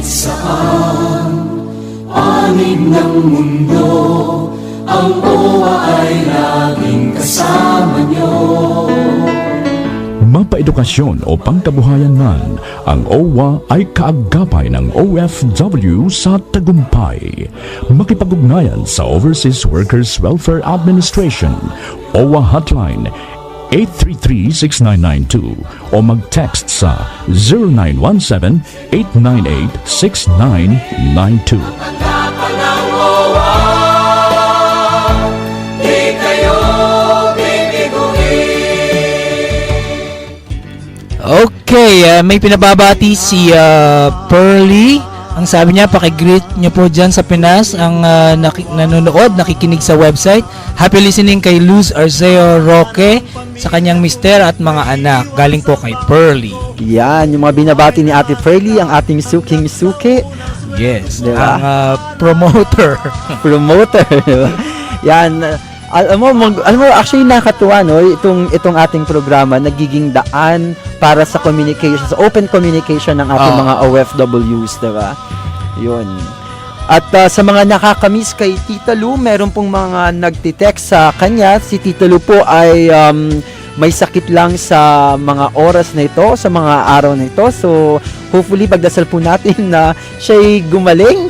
kahit saan Panig ng mundo Ang OWA ay laging kasama nyo Mapaedukasyon o pangkabuhayan man, ang OWA ay kaagapay ng OFW sa tagumpay. Makipag-ugnayan sa Overseas Workers Welfare Administration, OWA Hotline 833-6992 o mag-text sa 0917-898-6992. Kapalang OWA Di kayo bibiguin Okay, ah, may pinababati si ah, Pearly. Ang sabi niya, pakigreet niyo po dyan sa Pinas ang ah, naki- nanonood, nakikinig sa website. Happy listening kay Luz Arceo Roque sa kanyang mister at mga anak. Galing po kay Pearly. Yan, yung mga binabati ni Ate Freely, ang ating suking suki, Yes, Diba? ang ah, promoter. promoter. Yan, uh, alam mo, mag- alam mo, actually nakakatuwa, no? Itong, itong ating programa, nagiging daan para sa communication, sa open communication ng ating Oo. mga OFWs, di ba? Yun. At uh, sa mga nakakamiss kay Tita Lu, meron pong mga nagtitext sa kanya. Si Tita Lu po ay um, may sakit lang sa mga oras na ito, sa mga araw na ito. So, hopefully, pagdasal po natin na siya'y gumaling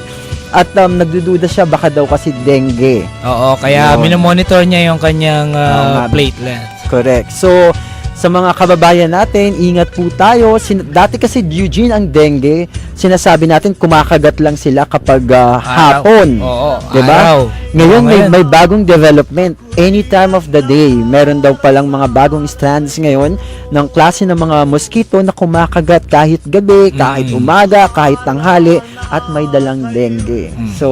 at um, nagdududa siya baka daw kasi dengue. Oo, kaya Yun. minomonitor niya yung kanyang ah, Oo nga. platelet. Correct. So, sa mga kababayan natin, ingat po tayo. Sin- dati kasi Eugene ang dengue, sinasabi natin kumakagat lang sila kapag Araw. hapon. Oo, Diba? araw. Ngayon, Oo, may, may bagong development. Any time of the day, meron daw palang mga bagong strands ngayon ng klase ng mga mosquito na kumakagat kahit gabi, kahit Mm. umaga, kahit tanghali, at may dalang dengue. Mm. So,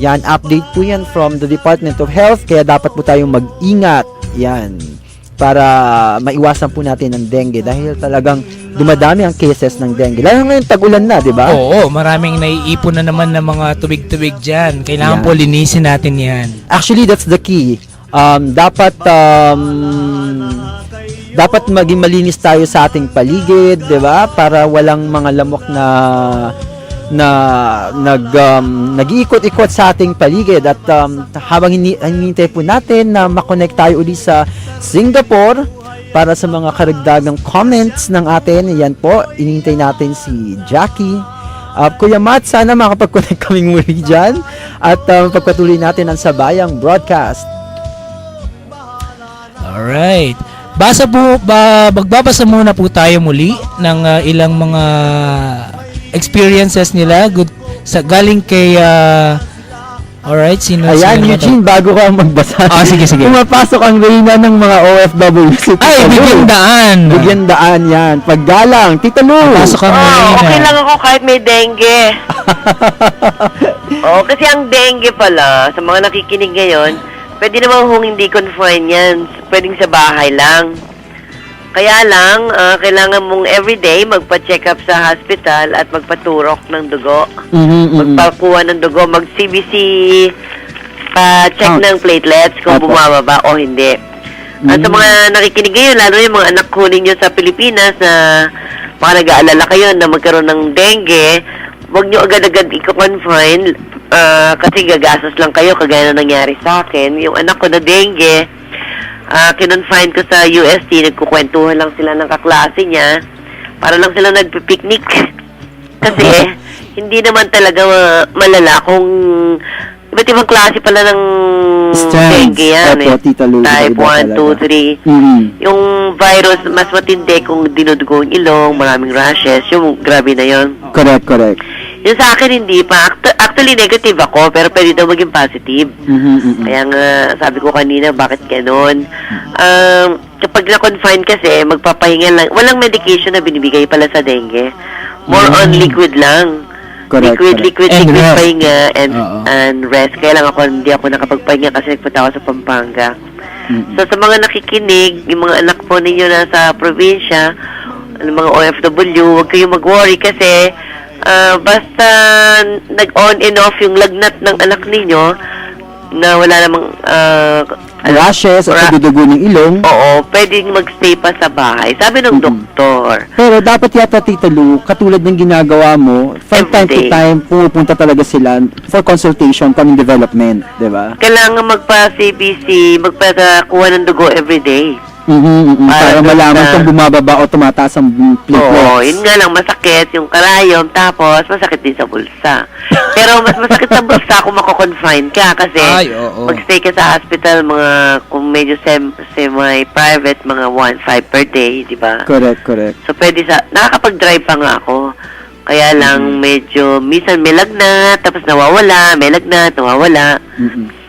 yan, update po yan from the Department of Health, kaya dapat po tayong mag-ingat. Yan para maiwasan po natin ang dengue dahil talagang dumadami ang cases ng dengue. Lalo ngayon tag-ulan na, di ba? Oo, maraming naiipon na naman ng mga tubig-tubig dyan. Kailangan Yan. po linisin natin yan. Actually, that's the key. Um, dapat um, dapat maging malinis tayo sa ating paligid, 'di ba? Para walang mga lamok na na nag um, nag-iikot-ikot sa ating paligid at um, habang hini- hinihintay po natin na makonect tayo uli sa Singapore para sa mga karagdagang comments ng atin, yan po, inintay natin si Jackie. Uh, Kuya Matt, sana makapag-connect kami muli dyan at um, pagpatuloy natin ang sabayang broadcast. Alright. Basa po, ba, magbabasa muna po tayo muli ng ah, ilang mga experiences nila good sa galing kay ah, Alright, sino Ayan, sino? Eugene, bago ka magbasa. Ah, sige, sige. Pumapasok ang reyna ng mga OFW. Si Ay, Lu. bigyan daan. Bigyan daan yan. Paggalang. Tita Lu. Pasok ang Oo, Marina. okay lang ako kahit may dengue. Oo, kasi ang dengue pala, sa mga nakikinig ngayon, pwede naman kung hindi confine yan. Pwedeng sa bahay lang. Kaya lang, ah, kailangan mong everyday magpa-check up sa hospital at magpaturok ng dugo. Mhm, mhm. Magpakuha ng dugo, mag-CBC, pa-check Counts. ng platelets kung Opo. bumababa o hindi. At sa Mm. mga nakikinig ngayon, lalo yung mga anak ko ninyo sa Pilipinas na baka nag-aalala kayo na magkaroon ng dengue, huwag nyo agad-agad i-confine ah, kasi gagastos lang kayo kagaya na nangyari sa akin. Yung anak ko na dengue, ah kinonfine ko sa UST, nagkukwentuhan lang sila ng kaklase niya para lang sila nagpipiknik. Kasi hindi naman talaga malala kung iba't ibang klase pala ng Strands. dengue yan Opo, eh. Tita Type iba-iba 1, talaga. 2, 3. Mhm. Yung virus, mas matindi kung dinudugo yung ilong, maraming rashes, yung grabe na yon. Correct, correct. Yung sa akin, hindi pa. Act- Actually, negative ako, pero pwede daw maging positive. Mhm, mhm. Kaya nga, sabi ko kanina, bakit ganon? Um, kapag na-confine kasi, magpapahinga lang. Walang medication na binibigay pala sa dengue. More on liquid lang. Correct, liquid, correct. liquid, And liquid rest. pahinga and, and rest. Kaya lang ako, hindi ako nakapagpahinga kasi nagpunta ako sa Pampanga. Mhm. So, sa mga nakikinig, yung mga anak po ninyo na sa probinsya, ano, mga OFW, huwag kayong mag-worry kasi ah, basta nag-on and off yung lagnat ng anak ninyo na wala namang ah, rashes at pagdudugo ng ilong. Oo, pwedeng magstay pa sa bahay. Sabi ng Mm-mm. doktor. Pero dapat yata, Tita Lu, katulad ng ginagawa mo, from Every time to day. time, pumupunta talaga sila for consultation, coming development, di ba? Kailangan magpa-CBC, magpakuha ng dugo everyday. Mhm, mhm. Para Para dun malaman kung bumababa o tumataas ang platelets. Oo, yun nga lang, masakit yung karayom, tapos masakit din sa bulsa. Pero mas masakit sa bulsa kung mako-confine ka kasi Ay, oo. magstay ka sa hospital mga kung medyo sem- semi-private, mga 1.5 per day, di ba? Correct, correct. So, pwede sa... Nakakapag-drive pa nga ako. Kaya lang, Mm-hmm. medyo... Minsan may lagnat, tapos nawawala, may lagnat, nawawala. Mhm.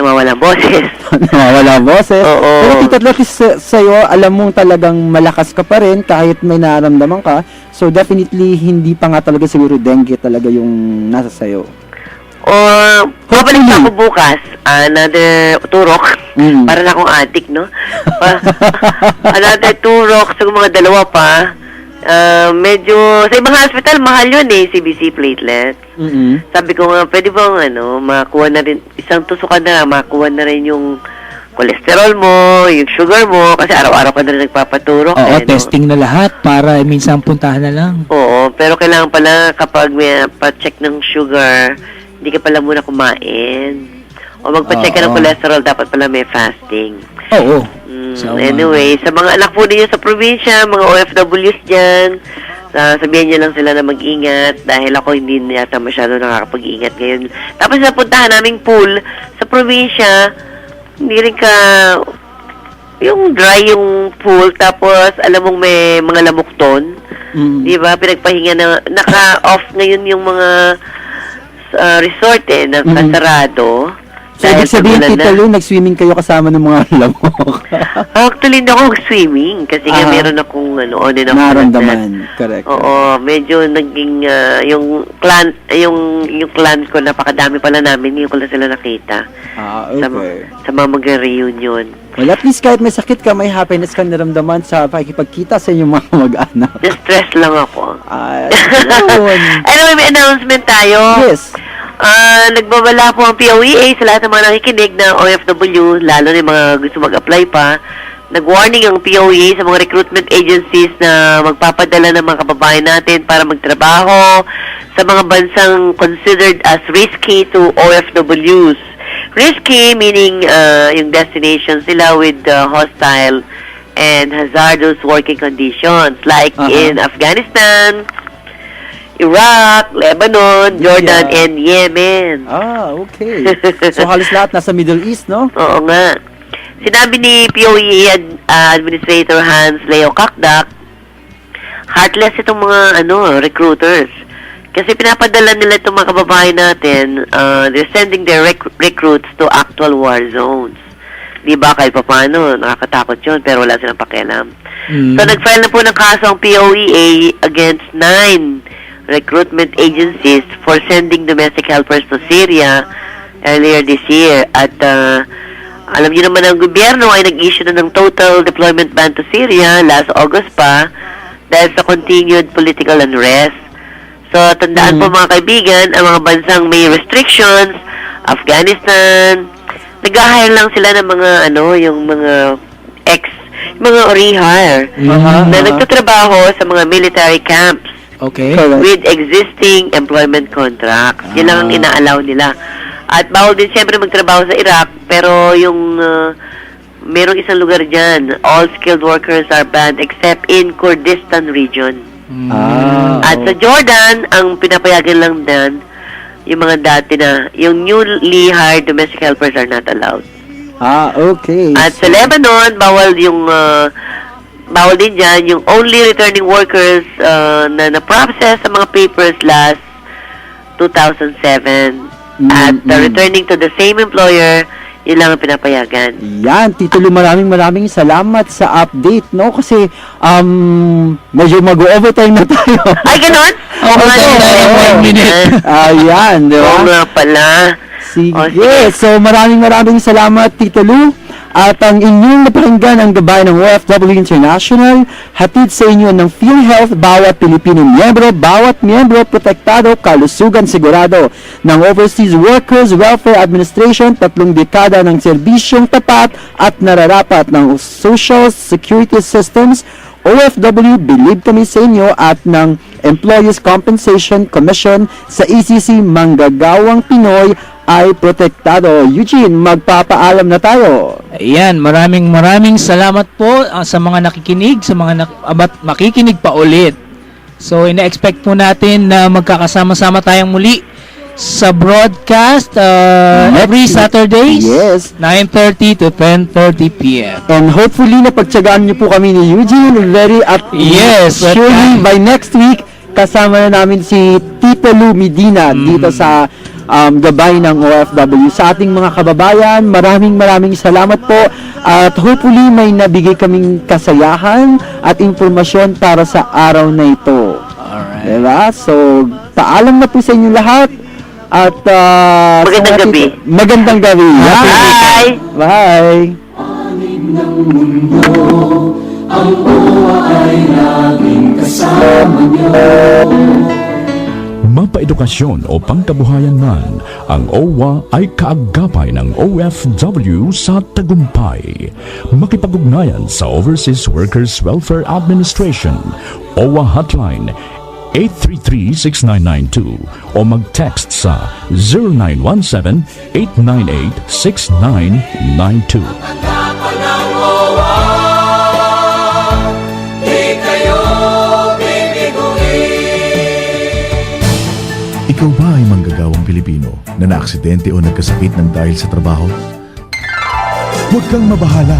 Nawawala ang boses. Nawawala boses. Oo. Pero Tita least sa- sa'yo, alam mong talagang malakas ka pa rin kahit may nararamdaman ka. So definitely, hindi pa nga talaga siguro dengue talaga yung nasa sa'yo. o, babalik pa ako bukas. Another turok. Mm. Para na akong addict, no? Another turok. So, mga dalawa pa. Ah, medyo... Sa ibang hospital, mahal yun eh, CBC platelet. Mhm. Sabi ko nga, pwede bang ano, makuha na rin, isang tusukan na, makuha na rin yung cholesterol mo, yung sugar mo, kasi araw-araw ka na rin nagpapaturok. Oo, eh, no? testing na lahat para minsan puntahan na lang. Oo, pero kailangan pala kapag may pa-check ng sugar, hindi ka pala muna kumain. O magpa-check ka ng cholesterol, dapat pala may fasting. Oo. Mm, So, anyway, sa mga anak po ninyo sa probinsya, mga OFWs dyan, sa sabihan niyo lang sila na mag-ingat dahil ako hindi yata masyado nakakapag-ingat ngayon. Tapos napuntahan naming pool sa probinsya, hindi rin ka yung dry yung pool tapos alam mong may mga lamok doon. Mhm. Di ba? Pinagpahinga na naka-off ngayon yung mga ah, resort eh, nakasarado. So, ibig sabihin, Tita na. Lu, nag-swimming kayo kasama ng mga lamok. Actually, hindi ako swimming kasi nga Ah. meron akong ano, on and off. Naramdaman. Correct. Oo, medyo naging ah, yung clan yung yung clan ko napakadami pala namin ngayon ko lang sila nakita Ah, sa, okay. sa mga mag-reunion. Well, at least kahit may sakit ka, may happiness ka naramdaman sa pakikipagkita sa inyong mga mag-anak. Na-stress lang ako. Ah, yun. anyway, may announcement tayo. Yes. Ah, nagbabala po ang POEA sa lahat ng mga nakikinig na OFW, lalo na yung mga gusto mag-apply pa. Nag-warning ang POEA sa mga recruitment agencies na magpapadala ng mga kababayan natin para magtrabaho sa mga bansang considered as risky to OFWs. Risky meaning ah, yung destination sila with ah, hostile and hazardous working conditions like Uh-huh. in Afghanistan, Iraq, Lebanon, Jordan, Yeah. and Yemen. Ah, okay. So, halos lahat nasa Middle East, no? Oo nga. Sinabi ni POE ad- ah, Administrator Hans Leo Kakdak, heartless itong mga ano recruiters. Kasi pinapadala nila itong mga kababayan natin, ah, they're sending their rec- recruits to actual war zones. Di ba kahit pa paano, nakakatakot yun, pero wala silang pakialam. Mm. So, nag-file na po ng kaso ang POEA against nine recruitment agencies for sending domestic helpers to Syria earlier this year. At uh, alam niyo naman ang gobyerno ay nag-issue na ng total deployment ban to Syria last August pa dahil sa continued political unrest. So, tandaan po mga kaibigan, ang mga bansang may restrictions, Afghanistan, nag-hire lang sila ng mga, ano, yung mga ex, mga rehire, Aha, na aha. nagtatrabaho sa mga military camps Okay. Correct. with existing employment contracts. Yun lang ang Ah. inaalaw nila. At bawal din siyempre magtrabaho sa Iraq, pero yung uh, merong isang lugar dyan, all skilled workers are banned except in Kurdistan region. Mm. Ah, At sa Jordan, ang pinapayagan lang din, yung mga dati na, yung newly hired domestic helpers are not allowed. ah, okay. At sa Lebanon, bawal yung uh, bawal din dyan yung only returning workers uh, na na-process sa mga papers last 2007. Mm, At uh, mm. returning to the same employer, yun lang ang pinapayagan. Yan, Tito Lu, maraming maraming salamat sa update, no? Kasi, um, medyo mag-overtime na tayo. Ay, nga, tayo tayo, oo. one minute. Ayan, di ba? Oo nga pala. Sige. O, sige. So maraming maraming salamat Tito Lu. At ang inyong napakinggan ang gabay ng OFW International, hatid sa inyo ng PhilHealth bawat Pilipino miyembro, bawat miyembro protektado, kalusugan sigurado ng Overseas Workers Welfare Administration, tatlong dekada ng serbisyong tapat at nararapat ng social security systems. OFW, believe kami sa inyo at ng Employees Compensation Commission sa ECC Manggagawang Pinoy ay protektado. Eugene, magpapaalam na tayo. Ayan, maraming maraming salamat po ah, sa mga nakikinig, sa mga nak- abat makikinig pa ulit. So, ina-expect po natin na magkakasama-sama tayong muli sa broadcast ah, Next every. Saturdays, Yes. 9.30 to 10.30 p.m. And hopefully, napagtsagaan niyo po kami ni Eugene. Very at Yes, surely by next week, kasama na namin si Tito Lu Medina Mm. dito sa um, gabay ng OFW. Sa ating mga kababayan, maraming maraming salamat po. At hopefully, may nabigay kaming kasayahan at informasyon para sa araw na ito. Alright. Diba? So, paalam na po sa inyo lahat. At uh, Magandang gabi. Magandang gabi. Bye! Bye. Ang uwa ay laging kasama niyo Mapaedukasyon o pangkabuhayan man, ang OWA ay kaagapay ng OFW sa tagumpay. Makipag-ugnayan sa Overseas Workers Welfare Administration, OWA Hotline 833-6992 o mag-text sa 0917-898-6992. Ikaw ba ay manggagawang Pilipino na naaksidente o nagkasakit ng dahil sa trabaho? Huwag kang mabahala.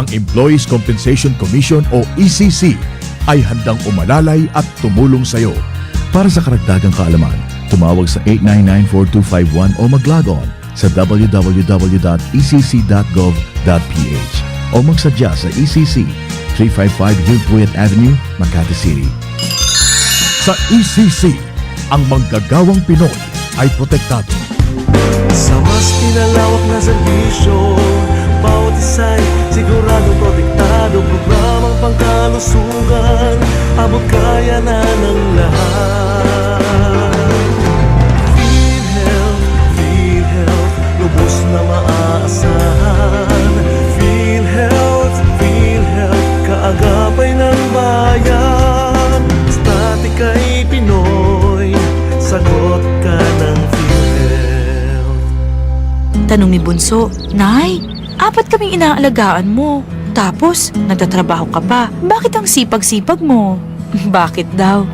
Ang Employees Compensation Commission o ECC ay handang umalalay at tumulong sa iyo. Para sa karagdagang kaalaman, tumawag sa 899-4251 o mag-log on sa www.ecc.gov.ph o magsadya sa ECC 355 Hillpuyat Avenue, Makati City. Sa ECC, ang manggagawang Pinoy ay protektado. Sa mas pinalawak na serbisyo Bawat isa'y siguradong protektado Programang pangkalusugan Abot kaya na ng Tanong ni Bunso, Nay, apat kaming inaalagaan mo. Tapos, nagtatrabaho ka pa. Bakit ang sipag-sipag mo? Bakit daw?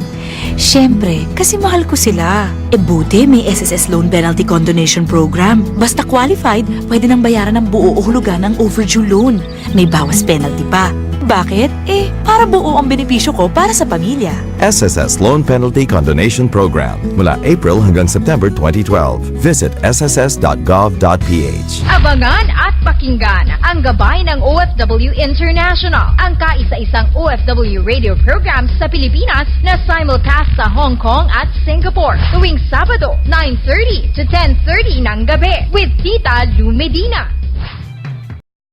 Siyempre, kasi mahal ko sila. E buti may SSS Loan Penalty Condonation Program. Basta qualified, pwede nang bayaran ng buo o hulugan ng overdue loan. May bawas penalty pa. Bakit? Eh, para buo ang benepisyo ko para sa pamilya. SSS Loan Penalty Condonation Program mula April hanggang September 2012. Visit sss.gov.ph. Abangan at pakinggan ang gabay ng OFW International, ang kaisa-isang OFW radio program sa Pilipinas na simulcast sa Hong Kong at Singapore tuwing Sabado 9.30 to 10.30 ng gabi with Tita Lou Medina.